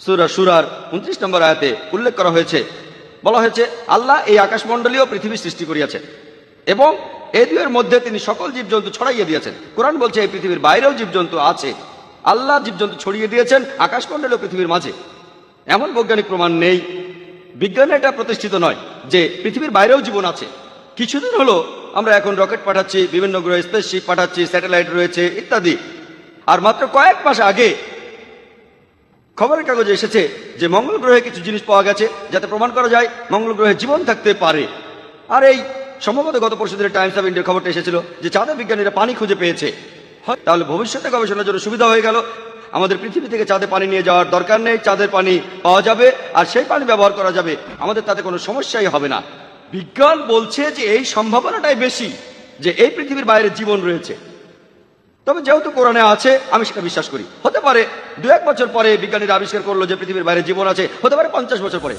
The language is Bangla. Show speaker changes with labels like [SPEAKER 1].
[SPEAKER 1] সুরা সুরার উনত্রিশ নম্বর আয়াতে উল্লেখ করা হয়েছে। বলা হয়েছে, আল্লাহ এই আকাশমণ্ডলীয় পৃথিবী সৃষ্টি করিয়াছেন এবং এই দুয়ের মধ্যে তিনি সকল জীবজন্তু ছড়াইয়ে দিয়েছেন। কোরআন বলছে, এই পৃথিবীর বাইরেও জীবজন্তু আছে। আল্লাহ জীবজন্তু ছড়িয়ে দিয়েছেন আকাশমণ্ডলীয় পৃথিবীর মাঝে। এমন বৈজ্ঞানিক প্রমাণ নেই। বিজ্ঞানে এটা প্রতিষ্ঠিত নয় যে পৃথিবীর বাইরেও জীবন আছে। কিছুদিন হলো আমরা এখন রকেট পাঠাচ্ছি, বিভিন্ন গ্রহে, স্পেসশিপ পাঠাচ্ছি, স্যাটেলাইট রয়েছে, ইত্যাদি। আর মাত্র কয়েক মাস আগে খবরের কাগজে এসেছে যে মঙ্গল গ্রহে কিছু জিনিস পাওয়া গেছে যাতে প্রমাণ করা যায় মঙ্গল গ্রহে জীবন থাকতে পারে। আর এই সম্ভবত গত পরশু দিনের টাইমস অফ ইন্ডিয়ার খবরটা এসেছিল যে চাঁদের বিজ্ঞানীরা পানি খুঁজে পেয়েছে। তাহলে ভবিষ্যতে গবেষণার জন্য সুবিধা হয়ে গেল। আমাদের পৃথিবী থেকে চাঁদে পানি নিয়ে যাওয়ার দরকার নেই, চাঁদের পানি পাওয়া যাবে আর সেই পানি ব্যবহার করা যাবে। আমাদের তাতে কোনো সমস্যাই হবে না। বিজ্ঞান বলছে যে এই সম্ভাবনাটাই বেশি, যে এই পৃথিবীর বাইরে জীবন রয়েছে। তবে যেহেতু কোরআনে আছে, আমি সেটা বিশ্বাস করি। হতে পারে দু এক বছর পরে বিজ্ঞানীরা আবিষ্কার করল যে পৃথিবীর বাইরে জীবন আছে, হতে পারে পঞ্চাশ বছর পরে।